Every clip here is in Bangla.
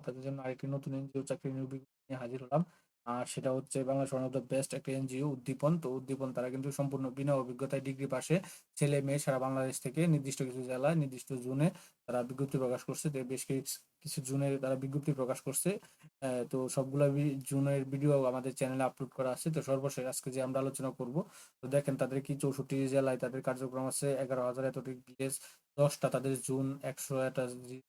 আপনাদের জন্য আরেকটি নতুন এনজিও চাকরি নিয়োগ নিয়ে হাজির হলাম। আর সেটা হচ্ছে Bangladesh one of the best একটা এনজিও উদ্দীপন। তো উদ্দীপন তারা কিন্তু সম্পূর্ণ বিনা অভিজ্ঞতায় ডিগ্রি পাশে ছেলে-মেয়ে সারা বাংলাদেশ থেকে নির্দিষ্ট কিছু জেলায় নির্দিষ্ট জোনে তারা বিজ্ঞপ্তি প্রকাশ করছে। বেশ কিছু জোনে তারা বিজ্ঞপ্তি প্রকাশ করছে। তো সবগুলা জোনের ভিডিও আমাদের চ্যানেলে আপলোড করা আছে। তো সর্বশেষ আজকে যে আমরা আলোচনা করব। তো দেখেন তাদের কি 64 জেলায় তাদের কার্যক্রম আছে ১১,০০০ এতটি ভিলেজ, ১০ টা তাদের জোন, ১০০ টা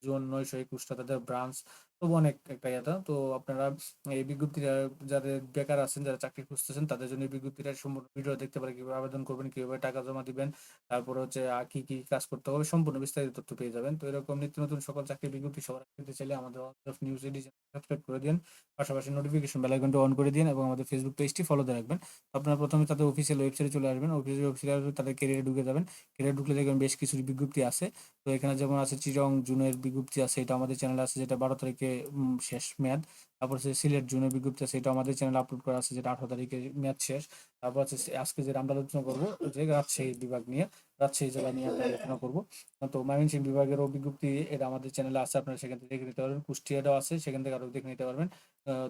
জোন, নয়শো একুশটা তাদের ব্রাঞ্চ। তো অনেক একটা ইয়েটা। তো আপনারা এই বিজ্ঞপ্তিটা যাদের বেকার আছেন, যারা চাকরি খুঁজতেছেন তাদের জন্য এই বিজ্ঞপ্তিটা সম্পূর্ণ ভিডিও দেখতে পারেন কীভাবে আবেদন করবেন, কীভাবে টাকা জমা দিবেন। তারপরে হচ্ছে কি, কি কাজ করতে হবে সম্পূর্ণ বিস্তারিত তথ্য পেয়ে যাবেন। তো এরকম নিত্য নতুন সকল চাকরির বিজ্ঞপ্তি সবার পেতে চাইলে আমাদের নিউজ এডি সাবস্ক্রাইব করে দিন। পাশাপাশি নোটিফিকেশন বেল আইকনটা অন করে দিন এবং আমাদের ফেসবুক পেজটি ফলো দিয়ে রাখবেন। আপনারা প্রথমে তাদের অফিসিয়াল ওয়েবসাইটে চলে আসবেন। অফিসিয়াল ওয়েবসাইটে তাদের ক্যারিয়ারে ঢুকে যাবেন। ক্যারিয়ারে ঢুকলে দেখবেন বেশ কিছু বিজ্ঞপ্তি আছে। তো এখানে যেমন আছে চিটং জুনের বিজ্ঞপ্তি আছে। এটা আমাদের চ্যানেলে আছে যেটা ১২ তারিখে শেষ মেয়াদ। তারপর হচ্ছে সিলেট জুনের বিজ্ঞপ্তি আছে। এটা আমাদের চ্যানেল আপলোড করা আছে যেটা ১৮ তারিখে মেয়াদ শেষ। তারপর হচ্ছে আজকে যেটা আমরা আলোচনা করব যে রাজশাহী বিভাগ নিয়ে। রাজশাহী জেলা নিয়ে আমরা আলোচনা করব তো ময়মনসিংহ বিভাগেরও বিজ্ঞপ্তি এটা আমাদের চ্যানেলে আছে। আপনারা সেখান থেকে দেখে নিতে পারবেন। কুষ্টিয়াটাও আছে। সেখান থেকে আরও দেখে নিতে পারবেন।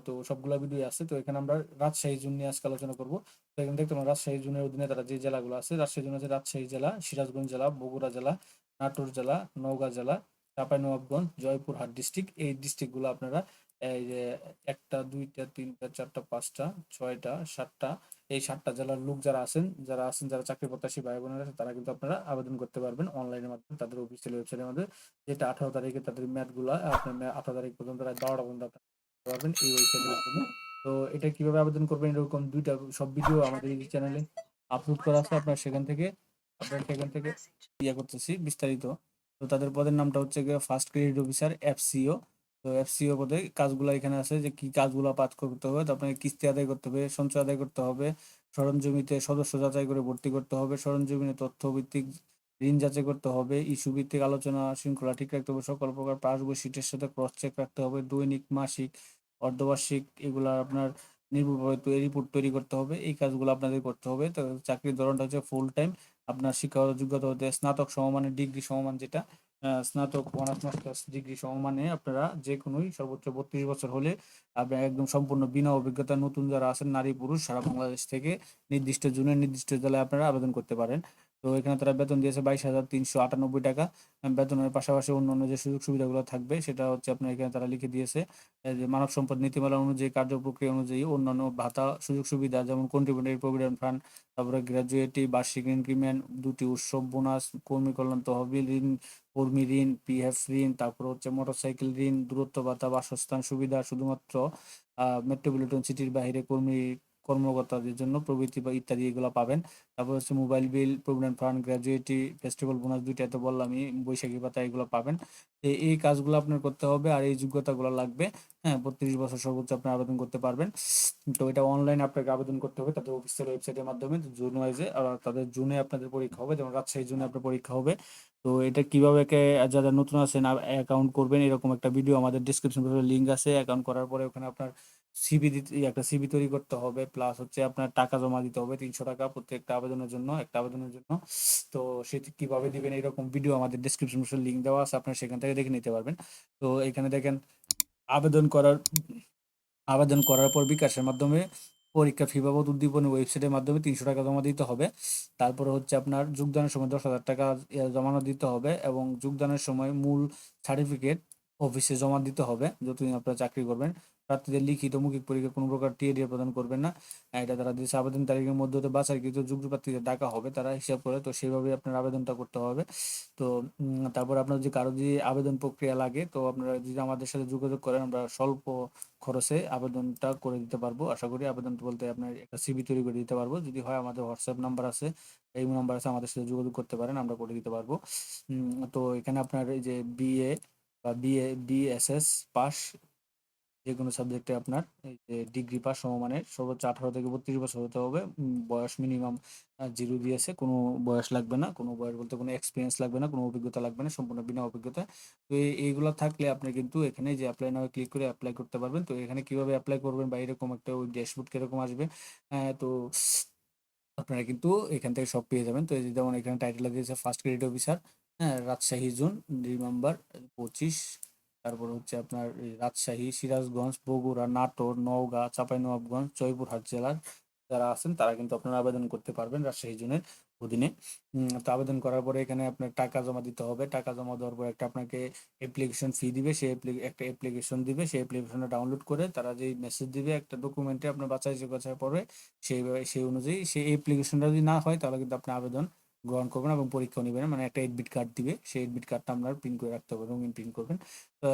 তো সবগুলা ভিডিও আছে। তো এখানে আমরা রাজশাহী জোন নিয়ে আজকে আলোচনা করব তো এখানে দেখতে পারেন রাজশাহী জোনের অধীনে তারা যে জেলাগুলো আছে। রাজশাহী জোন আছে রাজশাহী জেলা, সিরাজগঞ্জ জেলা, বগুড়া জেলা, নাটোর জেলা, নওগাঁ জেলা, চাঁপাইনবাবগঞ্জ, জয়পুরহাট ডিস্ট্রিক্ট। এই ডিস্ট্রিক্টগুলো আপনারা এই যে ১ টা, ২ টা, ৩ টা, ৪ টা, ৫ টা, ৬ টা, ৭ টা এই সাতটা জেলার লোক যারা আছেন, যারা আছেন যারা চাকরি প্রত্যাশী ভাই-বোনেরা আছেন তারা কিন্তু আপনারা আবেদন করতে পারবেন অনলাইনের মাধ্যমে তাদের অফিসিয়াল ওয়েবসাইটের মাধ্যমে। যেটা ১৮ তারিখে তাদের মেয়াদগুলা আপনার আঠারো তারিখ পর্যন্ত রাত ১২ টা পর্যন্ত আপনারা পারবেন এই ওয়েবসাইটের মাধ্যমে। তো এটা কীভাবে আবেদন করবেন এরকম দুইটা সব ভিডিও আমাদের এই চ্যানেলে আপলোড করা আছে। আপনার সেখান থেকে আপনারা সেখান থেকে ইয়ে করতেছি বিস্তারিত। তো তাদের পদের নামটা হচ্ছে গিয়ে ফার্স্ট ক্রেডিট অফিসার এফসিও। তো এফসিও পদে কাজগুলা এখানে আছে যে কি কাজগুলা পাঠ করতে হবে। তো আপনাকে কিস্তি আদায় করতে হবে, সঞ্চয় আদায় করতে হবে, সরঞ্জমিতে সদস্য যাচাই করে ভর্তি করতে হবে, সরঞ্জমিনে তথ্যভিত্তিক ঋণ যাচাই করতে হবে, ইস্যু ভিত্তিক আলোচনা শৃঙ্খলা ঠিক রাখতে হবে, সকল প্রকার পাসবই শিটের সাথে ক্রস চেক রাখতে হবে, দৈনিক, মাসিক, অর্ধবার্ষিক এগুলা আপনার নির্ভুলভাবে রিপোর্ট তৈরি করতে হবে। এই কাজগুলো আপনাদের করতে হবে। তো চাকরির ধরনটা হচ্ছে ফুল টাইম। আপনার শিক্ষাগত যোগ্যতা হতে স্নাতক সমমানের ডিগ্রি সমমান যেটা স্নাতক, অনার্স, মাস্টার্স ডিগ্রি সমমানে আপনারা যে কোনোই সর্বোচ্চ ৩২ বছর হলে আপনি একদম সম্পূর্ণ বিনা অভিজ্ঞতা নতুন যারা আছেন নারী-পুরুষ সারা বাংলাদেশ থেকে নির্দিষ্ট জুনের নির্দিষ্ট জেলায় আপনারা আবেদন করতে পারেন। তো এখানে তারা বেতন দিয়েছে ২২,৩৯৮ টাকা। বেতনের পাশাপাশি অন্যান্য যে সুযোগ সুবিধাগুলো থাকবে সেটা হচ্ছে আপনার এখানে তারা লিখে দিয়েছে। যে মানব সম্পদ নীতিমালা অনুযায়ী কার্য প্রক্রিয়া অনুযায়ী অন্যান্য ভাতা সুযোগ সুবিধা যেমন কন্ট্রিবিউটরি প্রভিডেন্ট ফান্ড, তারপরে গ্র্যাজুয়েটি, বার্ষিক ইনক্রিমেন্ট, ২ টি উৎসব বোনাস, কর্মী কল্যাণ তহবিল ঋণ, কর্মী ঋণ, পিএফ ঋণ, তারপর হচ্ছে মোটরসাইকেল ঋণ, দূরত্ব ভাতা, বাসস্থান সুবিধা শুধুমাত্র মেট্রোপলিটন সিটির বাহিরে কর্মী কর্মকর্তাদের জন্য প্রভৃতি বা ইত্যাদি এগুলা পাবেন। তারপর হচ্ছে mobile bill, provident fund, gratuity, festival bonus ২ টাই তো বললামই, বৈশাখী ভাতা এগুলো পাবেন। এই কাজগুলো আপনার করতে হবে আর এই যোগ্যতাগুলো লাগবে। হ্যাঁ, ৩২ বছর সর্বোচ্চ আপনি আবেদন করতে পারবেন। তো এটা অনলাইনে আপনাকে আবেদন করতে হবে তাদের অফিসিয়াল ওয়েবসাইটের মাধ্যমে জুন ওয়াইজে আর তাদের জুনে আপনাদের পরীক্ষা হবে। যেমন রাজশাহী জুনে আপনার পরীক্ষা হবে। তো এটা কীভাবে যারা নতুন আছেন অ্যাকাউন্ট করবেন এরকম একটা ভিডিও আমাদের ডেসক্রিপশন লিঙ্ক আছে। অ্যাকাউন্ট করার পরে ওখানে আপনার সিভি দিতে একটা সিভি তৈরি করতে হবে। প্লাস হচ্ছে আপনার টাকা জমা দিতে হবে ৳৩০০ প্রত্যেকটা আবেদনের জন্য, একটা আবেদনের জন্য। তো সেটি কীভাবে দিবেন এরকম ভিডিও আমাদের ডেসক্রিপশন বক্সে লিঙ্ক দেওয়া আছে। আপনারা সেখান থেকে দেখে নিতে পারবেন। তো এখানে দেখেন আবেদন করার আবেদন করার পর বিকাশের মাধ্যমে পরীক্ষা ফি বাবদ উদ্দীপনী ওয়েবসাইটের মাধ্যমে ৳৩০০ জমা দিতে হবে। তারপরে হচ্ছে আপনার যোগদানের সময় দশ হাজার টাকা জমানো দিতে হবে এবং যোগদানের সময় মূল সার্টিফিকেট অফিসে জমা দিতে হবে যতদিন আপনারা চাকরি করবেন। প্রার্থীদের লিখিত মৌখিক পরীক্ষা কোনো প্রকার টিএডিআর প্রদান করবেন না। এটা তারা দিয়েছে আবেদন তারিখের মধ্যে হতে বাছাইকৃত যোগ্য প্রার্থীদের ডাকা হবে তারা হিসাব করে তো সেভাবেই আপনার আবেদনটা করতে হবে। তো তারপর আপনার যদি কারও যদি আবেদন প্রক্রিয়া লাগে তো আপনারা যদি আমাদের সাথে যোগাযোগ করেন আমরা স্বল্প খরচে আবেদনটা করে দিতে পারব। আশা করি আবেদন বলতে আপনার একটা সিভি তৈরি করে দিতে পারব। যদি হয় আমাদের হোয়াটসঅ্যাপ নাম্বার আছে, এই নাম্বার আছে আমাদের সাথে যোগাযোগ করতে পারেন আমরা করে দিতে পারব। তো এখানে আপনার এই যে বিএ বা বিএ বিএসএস পাস যেকোনো সাবজেক্টে আপনার যে ডিগ্রি পাস সমমানের সর্বোচ্চ ১৮ থেকে ৩২ বছর হতে হবে। বয়স মিনিমাম জিরো দিয়েছে। কোনো বয়স লাগবে না। কোনো বয়স বলতে কোনো এক্সপেরিয়েন্স লাগবে না, কোনো অভিজ্ঞতা লাগবে না। সম্পূর্ণ বিনা অভিজ্ঞতা তো এইগুলো থাকলে আপনি কিন্তু এখানে যে এপ্লাই নাও ক্লিক করে অ্যাপ্লাই করতে পারবেন। তো এখানে কীভাবে অ্যাপ্লাই করবেন বা এরকম একটা ওই ড্যাশবোর্ড কীরকম আসবে হ্যাঁ, তো আপনারা কিন্তু এখান থেকে সব পেয়ে যাবেন। তো এই যেমন এখানে টাইটেল দিয়েছে ফার্স্ট ক্রেডিট অফিসার, হ্যাঁ? রাজশাহী জোন রিমেম্বার ২৫ তারপর হচ্ছে আপনার রাজশাহী, সিরাজগঞ্জ, বগুড়া, নাটোর, নওগাঁ, চাঁপাইনবাবগঞ্জ, জয়পুরহাট জেলার যারা আছেন তারা কিন্তু আপনারা আবেদন করতে পারবেন রাজশাহী জোনের অধীনে। তো আবেদন করার পরে এখানে আপনার টাকা জমা দিতে হবে। টাকা জমা দেওয়ার পর একটা আপনাকে অ্যাপ্লিকেশন ফি দিবে। সেই অ্যাপ্লি একটা অ্যাপ্লিকেশন দিবে। সেই অ্যাপ্লিকেশনটা ডাউনলোড করে তারা যেই মেসেজ দিবে একটা ডকুমেন্টে আপনার বাছাই-বাছাই পড়বে সেই সেই অনুযায়ী সেই অ্যাপ্লিকেশনটা যদি না হয় তাহলে কিন্তু আপনি আবেদন গ্রহণ করবেন এবং পরীক্ষাও নিবেন। মানে একটা এডমিট কার্ড দিবে। সেই এডমিট কার্ডটা আপনার প্রিন্ট করে রাখতে হবে, রঙিন প্রিন্ট করবেন।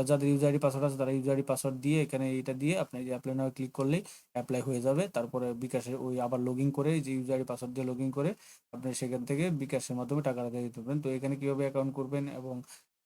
যাদের ইউজার আইডি পাসওয়ার্ড আছে তারা ইউজার আইডি পাসওয়ার্ড দিয়ে এখানে এটা দিয়ে আপনি যে অ্যাপ্লাই নাও ক্লিক করলেই অ্যাপ্লাই হয়ে যাবে। তারপরে বিকাশে ওই আবার লগইন করে যে ইউজার আইডি পাসওয়ার্ড দিয়ে লগইন করে আপনি সেখান থেকে বিকাশের মাধ্যমে টাকাটা দিয়ে দিতে পারবেন। তো এখানে কীভাবে অ্যাকাউন্ট করবেন এবং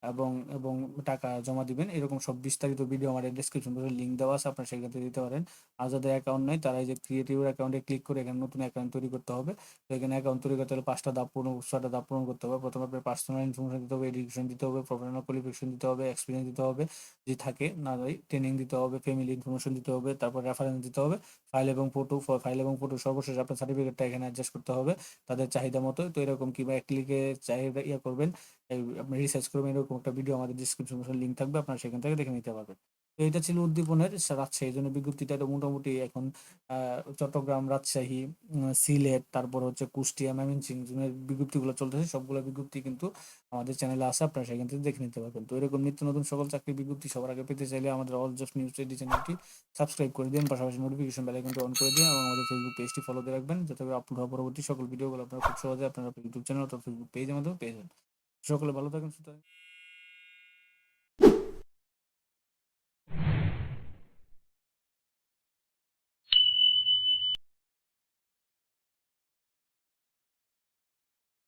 এবং এবং টাকা জমা দিবেন এরকম সব বিস্তারিত ভিডিও আমার ডেসক্রিপশন বক্সে লিঙ্ক দেওয়া আছে আপনারা সেখান থেকে দিতে পারেন। আর যাদের অ্যাকাউন্ট নেই তারা এই যে ক্রিয়েট ইউর অ্যাকাউন্টে ক্লিক করে এখানে নতুন অ্যাকাউন্ট তৈরি করতে হবে। তো এখানে অ্যাকাউন্ট তৈরি করতে হলে ৫ টা ধাপ পূরণ ৬ টা পূরণ করতে হবে। প্রথমে আপনার পার্সোনাল ইনফরমেশন দিতে হবে, এডুকেশন দিতে হবে, প্রফেশনাল কোয়ালিফিকেশন দিতে হবে, এক্সপেরিয়েন্স দিতে হবে যে থাকে, না ট্রেনিং দিতে হবে, ফ্যামিলি ইনফরমেশন দিতে হবে, তারপর রেফারেন্স দিতে হবে, ফাইল এবং ফটো ফাইল এবং ফটো সর্বশেষ আপনার সার্টিফিকেটটা এখানে অ্যাডজাস্ট করতে হবে তাদের চাহিদা মতো। তো এরকম কিংবা এক ক্লিকে চাহিদা ইয়ে করবেন, আপনি রিসার্চ করবেন এরকম একটা ভিডিও আমাদের ডেসক্রিপশন লিঙ্ক থাকবে আপনারা সেখান থেকে দেখে নিতে পারবেন। এটা ছিল উদ্দীপনের রাজশাহী জোনের বিজ্ঞপ্তিটা এটা মোটামুটি এখন চট্টগ্রাম, রাজশাহী, সিলেট, তারপর হচ্ছে কুষ্টিয়া, ময়মনসিংহ জোনের বিজ্ঞপ্তিগুলো চলতেছে। সবগুলো বিজ্ঞপ্তি কিন্তু আমাদের চ্যানেলে আছে আপনারা সেখান থেকে দেখে নিতে পারবেন। তো এরকম নিত্য নতুন সকল চাকরির বিজ্ঞপ্তি সবার আগে পেতে চাইলে আমাদের অল জবস নিউজ টোয়েন্টি চ্যানেলটি সাবস্ক্রাইব করে দিন। পাশাপাশি নোটিফিকেশন বেল আইকনটি অন করে দিন এবং আমাদের ফেসবুক পেজটি ফলো দিয়ে রাখবেন যাতে করে আপলোড পরবর্তী সকল ভিডিওগুলো আপনারা খুব সহজে আপনারা ইউটিউব চ্যানেল অথবা ফেসবুক পেজের মাধ্যমে পেয়ে যান। সকলে ভালো থাকেন, থাকেন।